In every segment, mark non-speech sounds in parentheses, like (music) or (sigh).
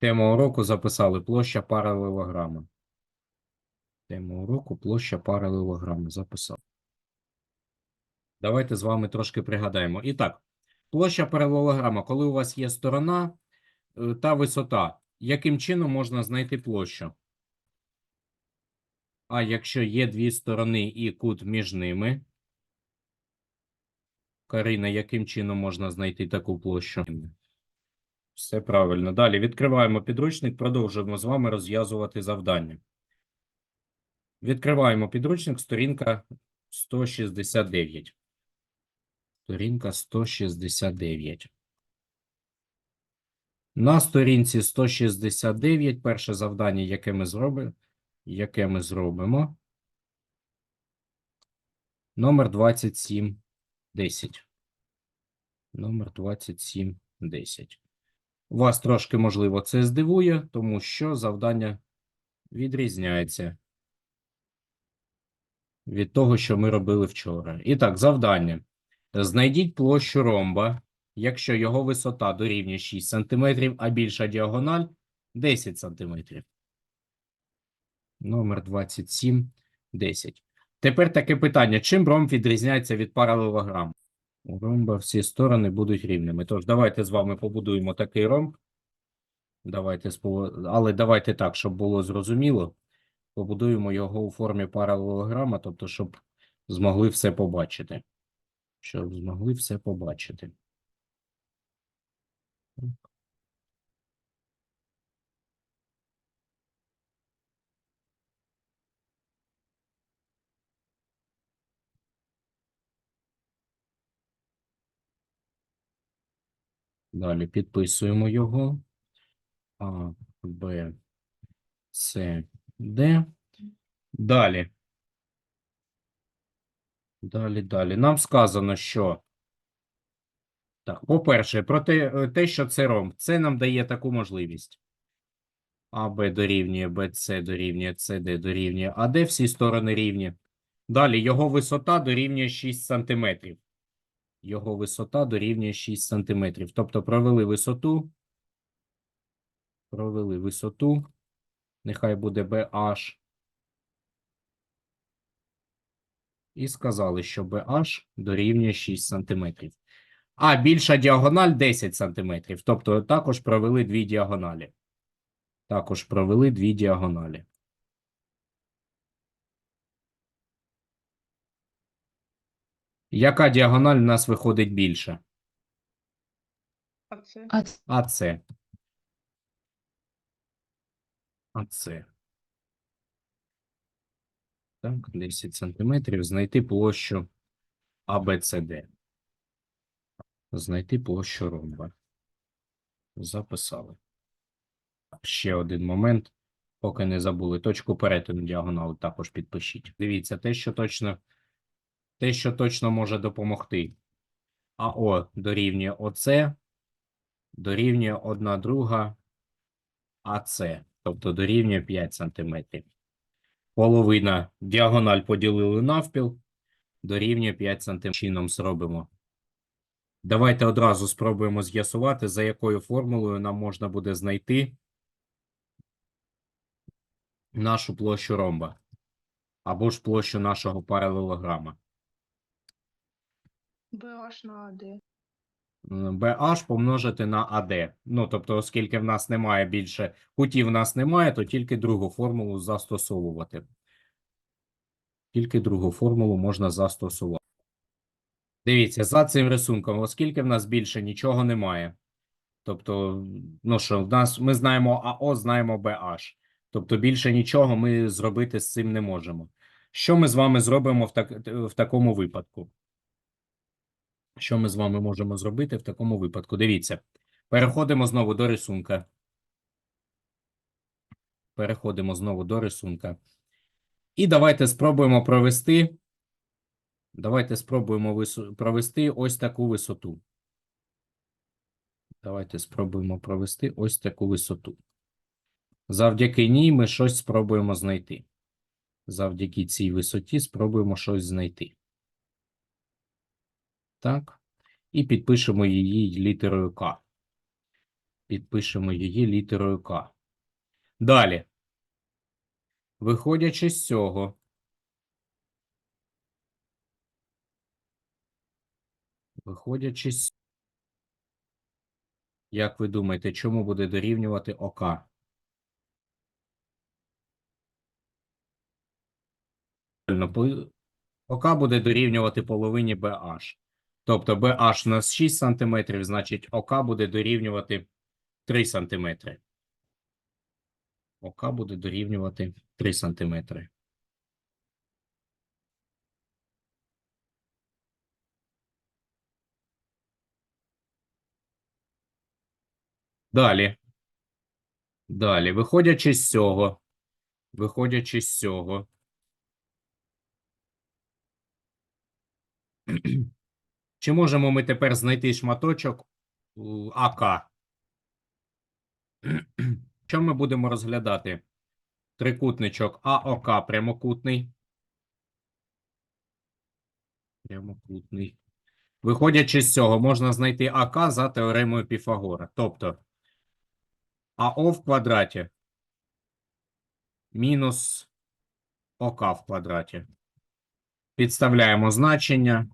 Тему уроку записали площа паралелограма. Тему уроку площа паралелограма записав. Давайте з вами трошки пригадаємо. І так, площа паралелограма, коли у вас є сторона е, та висота, яким чином можна знайти площу? А якщо є дві сторони і кут між ними, Карина, яким чином можна знайти таку площу? Все правильно. Далі відкриваємо підручник, продовжуємо з вами розв'язувати завдання. Відкриваємо підручник, сторінка 169. Сторінка 169. На сторінці 169 перше завдання, яке ми зробимо, яке ми зробимо. Номер 2710. Номер 2710. Вас трошки, можливо, це здивує, тому що завдання відрізняється від того, що ми робили вчора. І так, завдання. Знайдіть площу ромба, якщо його висота дорівнює 6 см, а більша діагональ 10 см. Номер 2710. Тепер таке питання. Чим ромб відрізняється від паралелограму? Ромба всі сторони будуть рівними. Тож, давайте з вами побудуємо такий ромб. Давайте, але давайте так, щоб було зрозуміло. Побудуємо його у формі паралелограма, тобто, щоб змогли все побачити. Щоб змогли все побачити. Далі підписуємо його. А, Б, С, Д. Далі. Далі, далі. Нам сказано, що. Так, по-перше, про те, е, те, що це ромб, це нам дає таку можливість. АБ дорівнює БЦ дорівнює СД дорівнює АД, всі сторони рівні. Далі його висота дорівнює 6 см. Його висота дорівнює 6 см. Тобто провели висоту. Провели висоту. Нехай буде BH. І сказали, що BH дорівнює 6 см. А більша діагональ 10 см. Тобто також провели дві діагоналі. Також провели дві діагоналі. Яка діагональ в нас виходить більше? А це А АЦ. АЦ. Так, 10 сантиметрів. Знайти площу АБЦД. Знайти площу ромба. Записали. Ще один момент. Поки не забули. Точку перетину діагоналу також підпишіть. Дивіться, те, що точно, те, що точно може допомогти. АО дорівнює ОЦ, дорівнює 1 друга АЦ, тобто дорівнює 5 см. Половина діагональ поділили навпіл, дорівнює 5 см. Чином зробимо. Давайте одразу спробуємо з'ясувати, за якою формулою нам можна буде знайти нашу площу ромба або ж площу нашого паралелограма. BH на AD. BH помножити на AD. Ну, тобто, оскільки в нас немає більше кутів в нас немає, то тільки другу формулу застосовувати. Тільки другу формулу можна застосувати. Дивіться, за цим рисунком, оскільки в нас більше нічого немає. Тобто, ну що, в нас ми знаємо АО, знаємо BH. Тобто більше нічого ми зробити з цим не можемо. Що ми з вами зробимо в, так, в такому випадку? Що ми з вами можемо зробити в такому випадку? Дивіться, переходимо знову до рисунка. Переходимо знову до рисунка. І давайте спробуємо провести. Давайте спробуємо провести ось таку висоту. Давайте спробуємо провести ось таку висоту. Завдяки ній ми щось спробуємо знайти. Завдяки цій висоті спробуємо щось знайти. Так. І підпишемо її літерою К. Підпишемо її літерою К. Далі. Виходячи з цього, виходячи з як ви думаєте, чому буде дорівнювати ОК? ОК буде дорівнювати половині BH. Тобто BH у нас 6 см, значить ОК буде дорівнювати 3 см. ОК буде дорівнювати 3 см. Далі. Далі, виходячи з цього, виходячи з цього, (clears throat) чи можемо ми тепер знайти шматочок АК? Що ми будемо розглядати? Трикутничок АОК прямокутний. Прямокутний. Виходячи з цього, можна знайти АК за теоремою Піфагора. Тобто АО в квадраті мінус ОК в квадраті. Підставляємо значення.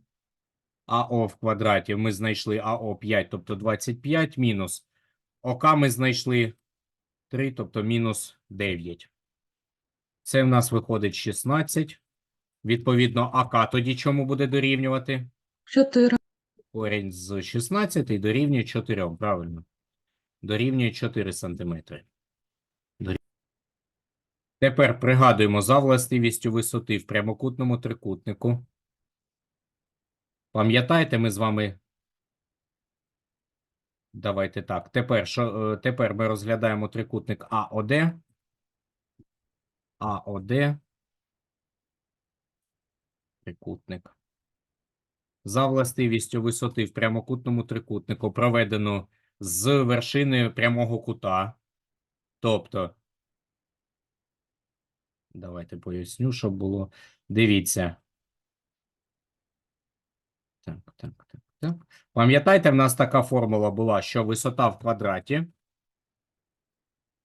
АО в квадраті ми знайшли АО 5, тобто 25 мінус. ОК ми знайшли 3, тобто мінус 9. Це в нас виходить 16. Відповідно, АК тоді чому буде дорівнювати? 4. Корінь з 16 дорівнює 4, правильно. Дорівнює 4 сантиметри. Дорів- Тепер пригадуємо за властивістю висоти в прямокутному трикутнику. Пам'ятаєте, ми з вами. Давайте так. Тепер, що, е, тепер ми розглядаємо трикутник АОД. АОД. Трикутник. За властивістю висоти в прямокутному трикутнику проведено з вершиною прямого кута. Тобто, давайте поясню, щоб було. Дивіться. Так, так, так, так. Пам'ятаєте, в нас така формула була, що висота в квадраті.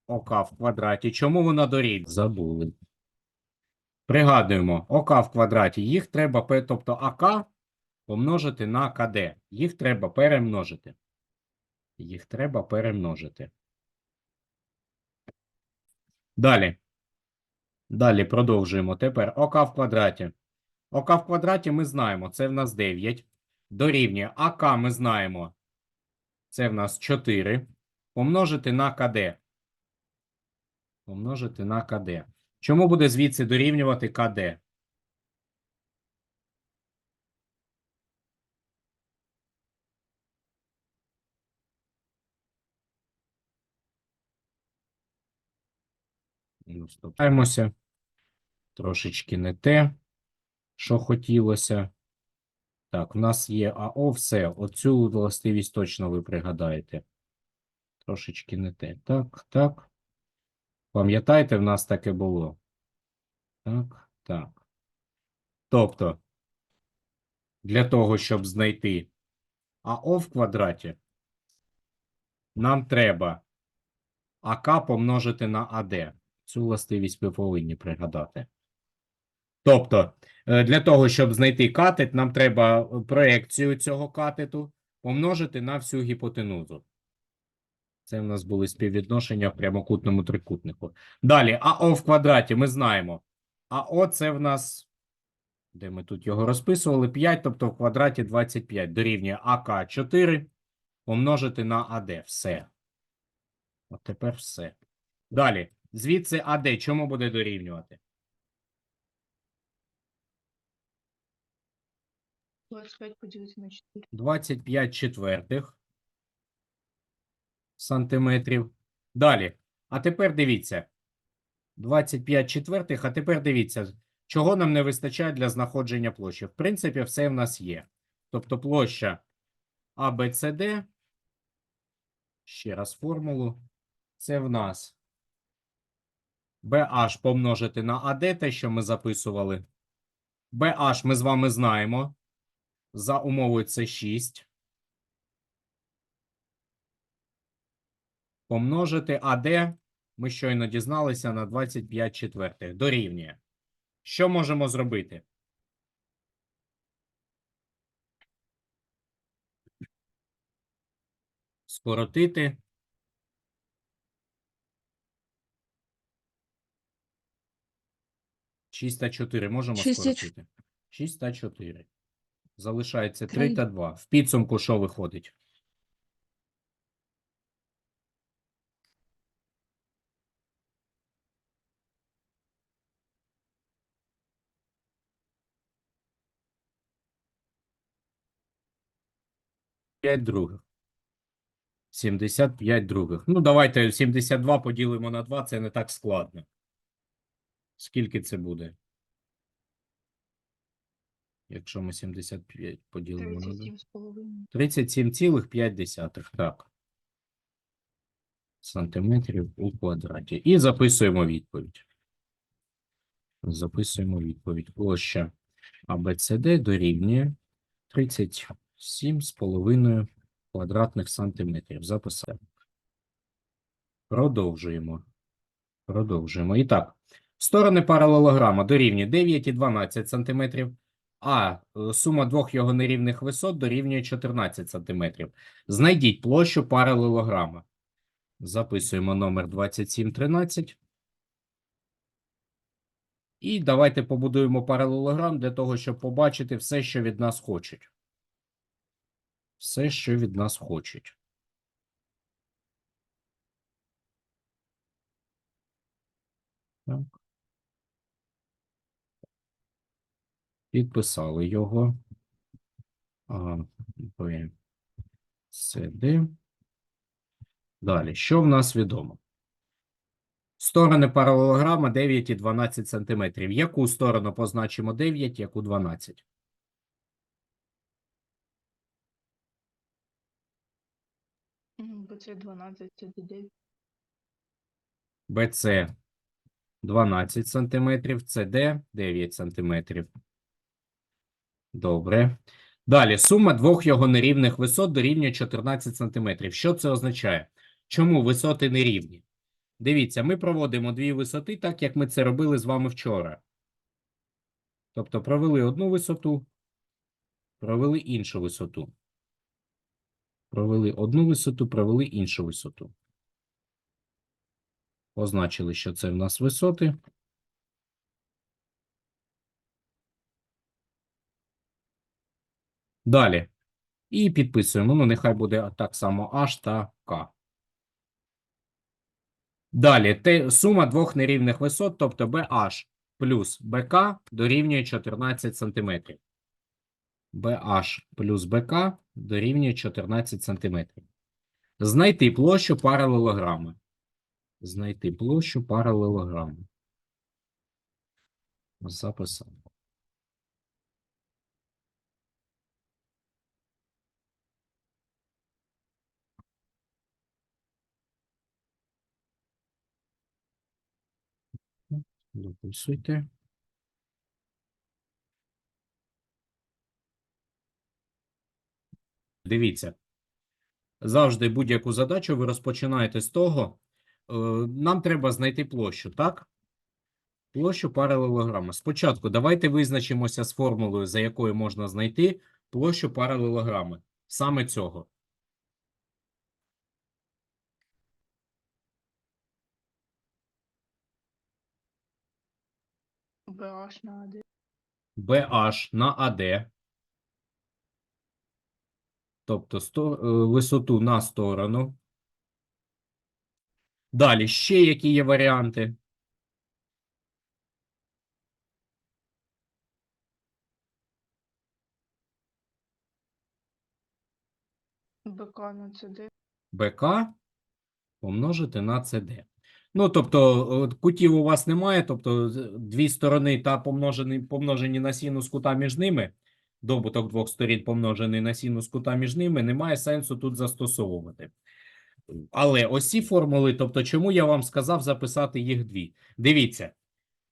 ОК в квадраті. Чому вона дорівнює? Забули. Пригадуємо, ОК в квадраті. Їх треба, тобто АК помножити на КД. Їх треба перемножити. Їх треба перемножити. Далі. Далі продовжуємо. Тепер ОК в квадраті. ОК в квадраті ми знаємо, це в нас 9. Дорівнює АК ми знаємо. Це в нас 4. Помножити на КД. Помножити на КД. Чому буде звідси дорівнювати КД? Ну, Стопаємося. Трошечки не те, що хотілося. Так, в нас є АО, все. Оцю властивість точно ви пригадаєте. Трошечки не те. Так, так. Пам'ятаєте, в нас таке було? Так, так. Тобто, для того, щоб знайти АО в квадраті, нам треба АК помножити на АД. Цю властивість ви повинні пригадати. Тобто, е, для того, щоб знайти катет, нам треба проекцію цього катету помножити на всю гіпотенузу. Це в нас були співвідношення в прямокутному трикутнику. Далі, АО в квадраті ми знаємо. АО це в нас, де ми тут його розписували, 5, тобто в квадраті 25 дорівнює АК 4 помножити на АД. Все. От тепер все. Далі. Звідси АД чому буде дорівнювати? 25 поділити на 4. 25 четвертих сантиметрів. Далі. А тепер дивіться. 25 четвертих, а тепер дивіться, чого нам не вистачає для знаходження площі. В принципі, все в нас є. Тобто площа ABCD, ще раз формулу, це в нас BH помножити на AD, те, що ми записували. BH ми з вами знаємо. За умовою це 6. помножити АД, ми щойно дізналися на 25 четвертих. Дорівнює. Що можемо зробити? Скоротити. Шість та 4 можемо Шість скоротити. 6 та 4. Залишається 3 Три. та 2. В підсумку що виходить? П'ять других. 75 других. Ну, давайте 72 поділимо на 2, це не так складно. Скільки це буде? Якщо ми 75 поділимо на 2. 37 з половиною. 37,5, так. Сантиметрів у квадраті. І записуємо відповідь. Записуємо відповідь. Площа ABCD дорівнює 37,5 квадратних сантиметрів. Записали. Продовжуємо. Продовжуємо. І так, сторони паралелограма дорівнює 9 і 12 сантиметрів, а е, сума двох його нерівних висот дорівнює 14 сантиметрів. Знайдіть площу паралелограма. Записуємо номер 2713. І давайте побудуємо паралелограм для того, щоб побачити все, що від нас хочуть. Все, що від нас хочуть. Так. Підписали його. Б, Далі, що в нас відомо? Сторони паралелограма 9 і 12 сантиметрів. Яку сторону позначимо 9, яку 12? М, Бо це 12, 9. БЦ 12 сантиметрів, СД 9 сантиметрів. Добре. Далі, сума двох його нерівних висот дорівнює 14 сантиметрів. Що це означає? Чому висоти нерівні? Дивіться, ми проводимо дві висоти, так як ми це робили з вами вчора. Тобто провели одну висоту, провели іншу висоту. Провели одну висоту, провели іншу висоту. Позначили, що це в нас висоти. Далі. І підписуємо. Ну, нехай буде так само H та K. Далі. Те, сума двох нерівних висот, тобто BH плюс BK дорівнює 14 см. BH плюс BK дорівнює 14 см. Знайти площу паралелограми. Знайти площу паралелограму. Записав. Записуйте. Дивіться. Завжди будь-яку задачу ви розпочинаєте з того, е, нам треба знайти площу, так? Площу паралелограма. Спочатку давайте визначимося з формулою, за якою можна знайти площу паралелограми. Саме цього. BH на 1. BH на AD. Тобто сто, е, висоту на сторону. Далі ще які є варіанти? БК на CD. БК помножити на CD. Ну, тобто, кутів у вас немає, тобто дві сторони та помножені, помножені на синус кута між ними, добуток двох сторін помножений на синус кута між ними, немає сенсу тут застосовувати. Але ось ці формули, тобто, чому я вам сказав записати їх дві? Дивіться.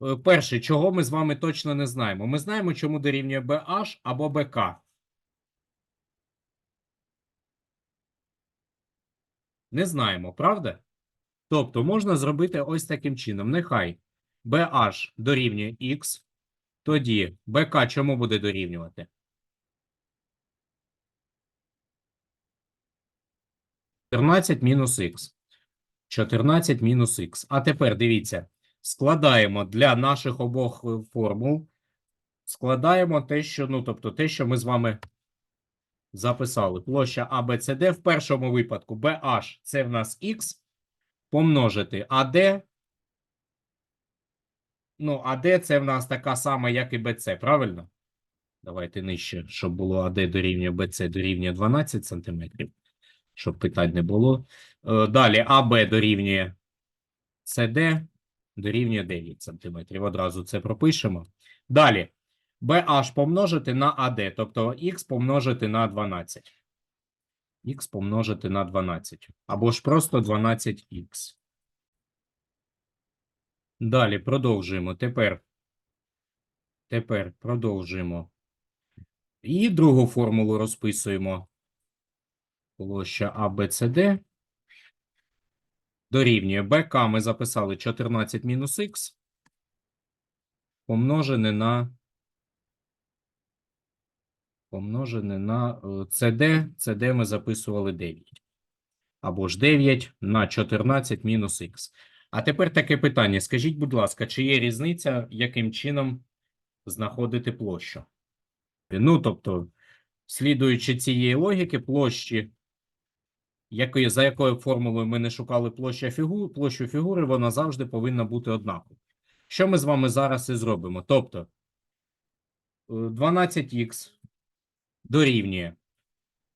Е, Перше, чого ми з вами точно не знаємо. Ми знаємо, чому дорівнює BH або БК. Не знаємо, правда? Тобто можна зробити ось таким чином. Нехай BH дорівнює X, тоді BK чому буде дорівнювати? 14 мінус х. 14 мінус х. А тепер дивіться, складаємо для наших обох е, формул, складаємо те, що, ну, тобто те, що ми з вами записали. Площа ABCD в першому випадку BH це в нас х, помножити AD. Ну, AD це в нас така сама, як і BC, правильно? Давайте нижче, щоб було AD дорівнює BC дорівнює 12 см, щоб питань не було. Е, Далі АБ дорівнює СД дорівнює 9 см. Одразу це пропишемо. Далі BH помножити на АД, тобто х помножити на 12. Х помножити на 12. Або ж просто 12х. Далі продовжуємо. Тепер, тепер продовжуємо. І другу формулу розписуємо. Площа ABCD дорівнює БК ми записали 14 мінус х помножене на помножене на е, CD. CD ми записували 9. Або ж 9 на 14 мінус х. А тепер таке питання. Скажіть, будь ласка, чи є різниця, яким чином знаходити площу? Ну, тобто, слідуючи цієї логіки, площі якої, за якою формулою ми не шукали площа фігур, площу фігури, вона завжди повинна бути однакова. Що ми з вами зараз і зробимо? Тобто е, 12х дорівнює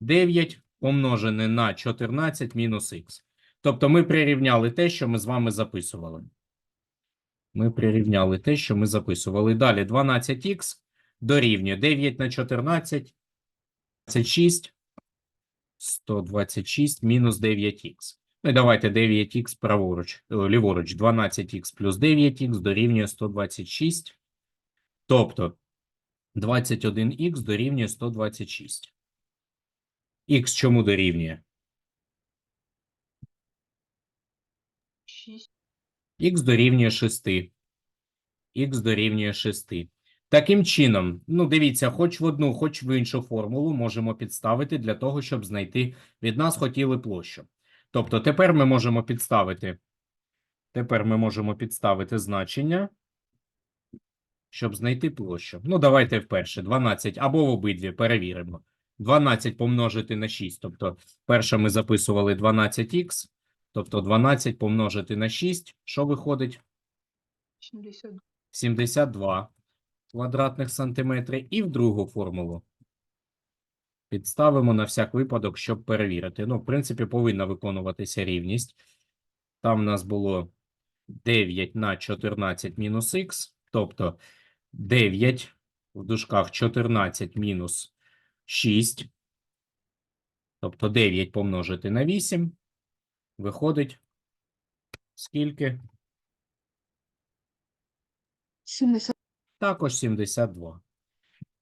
9 помножене на 14 мінус х. Тобто ми прирівняли те, що ми з вами записували. Ми прирівняли те, що ми записували. Далі 12х дорівнює 9 на 14 – 26. 126 мінус 9х. Ну і давайте 9х праворуч, е, ліворуч. 12х плюс 9х дорівнює 126. Тобто 21х дорівнює 126. Х чому дорівнює? 6. Х дорівнює 6. Х дорівнює 6. Таким чином, ну дивіться, хоч в одну, хоч в іншу формулу можемо підставити для того, щоб знайти від нас хотіли площу. Тобто тепер ми можемо підставити, тепер ми можемо підставити значення, щоб знайти площу. Ну, давайте вперше 12 або в обидві перевіримо. 12 помножити на 6, тобто перше ми записували 12х, тобто 12 помножити на 6, що виходить? 70. 72 квадратних сантиметри і в другу формулу. Підставимо на всяк випадок, щоб перевірити. Ну, в принципі, повинна виконуватися рівність. Там у нас було 9 на 14 мінус х, тобто 9 в дужках 14 мінус 6, тобто 9 помножити на 8, виходить скільки? 70. Також 72.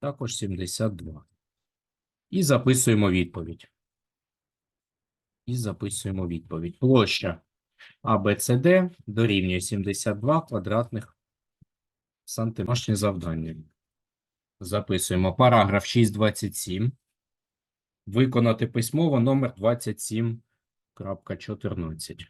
Також 72. І записуємо відповідь. І записуємо відповідь. Площа ABCD дорівнює 72 квадратних сантиметрів. Домашнє завдання. Записуємо параграф 627. Виконати письмово номер 27.14.